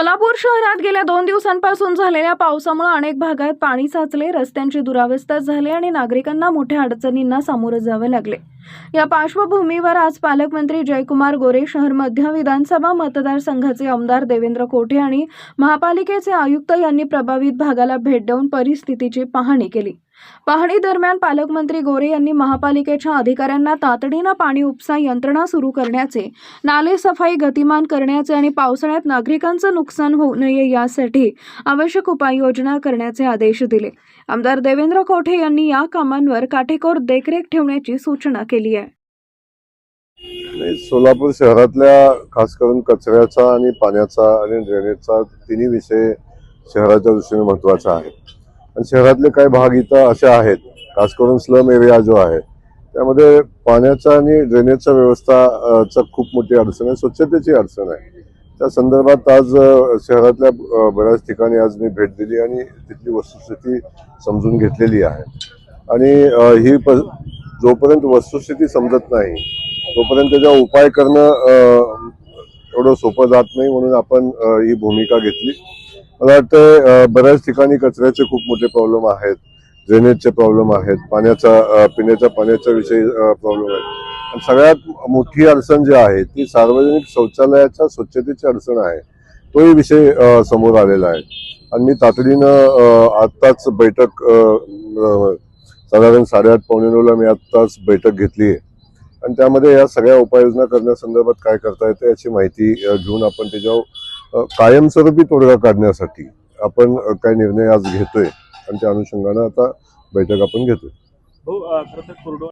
सोलापूर शहरात गेल्या दोन दिवसांपासून झालेल्या पावसामुळे अनेक भागात पाणी साचले रस्त्यांची दुरावस्था झाली आणि नागरिकांना मोठ्या अडचणींना सामोरं जावे लागले. या पार्श्वभूमीवर आज पालकमंत्री जयकुमार गोरे शहर मध्य विधानसभा मतदारसंघाचे आमदार देवेंद्र कोठे आणि महापालिकेचे आयुक्त यांनी प्रभावित भागाला भेट देऊन परिस्थितीची पाहणी केली. पाहणी दरम्यान पालकमंत्री गोरे यांनी महापालिकेच्या अधिकाऱ्यांना तातडीनं पाणी उपसा यंत्रणा सुरू करण्याचे नाले सफाई गतिमान करण्याचे आणि पावसाळ्यात नागरिकांचं नुकसान होऊ नये यासाठी आवश्यक उपाययोजना करण्याचे आदेश दिले. आमदार देवेंद्र कोठे यांनी या कामांवर काटेकोर देखरेख ठेवण्याची सूचना केली आहे. सोलापूर शहरातल्या खास करून कचऱ्याचा आणि पाण्याचा आणि ड्रेनेजचा तिन्ही विषय शहराच्या दृष्टीने महत्त्वाचा आहे. आणि शहरातले काही भाग इथं असे आहेत खास करून स्लम एरिया जो आहे त्यामध्ये पाण्याचा आणि ड्रेनेजचा व्यवस्था चा खूप मोठी अडचण आहे स्वच्छतेची अडचण आहे. त्या संदर्भात आज शहरातल्या बऱ्याच ठिकाणी आज मी भेट दिली आणि तिथली वस्तुस्थिती समजून घेतलेली आहे. आणि ही प जोपर्यंत वस्तुस्थिती समजत नाही तोपर्यंत त्याचा उपाय करणं एवढं सोपं जात नाही म्हणून आपण ही भूमिका घेतली. मला वाटतं बऱ्याच ठिकाणी कचऱ्याचे खूप मोठे प्रॉब्लेम आहेत ड्रेनेजचे प्रॉब्लेम आहेत पाण्याचा पिण्याच्या पाण्याच्या विषयी प्रॉब्लेम आहेत. आणि सगळ्यात मोठी अडचण जी आहे ती सार्वजनिक शौचालयाच्या स्वच्छतेची अडचण आहे. तोही विषय समोर आलेला आहे. आणि मी तातडीनं आत्ताच बैठक साधारण साडेआठ पावणे नऊला मी आत्ताच बैठक घेतली आहे. आणि त्यामध्ये या सगळ्या उपाययोजना करण्यासंदर्भात काय करता येतं याची माहिती घेऊन आपण त्याच्यावर कायमस्वरूपी तोडगा काढण्यासाठी आपण काय निर्णय आज घेतोय आणि त्या अनुषंगानं आता बैठक आपण घेतोय.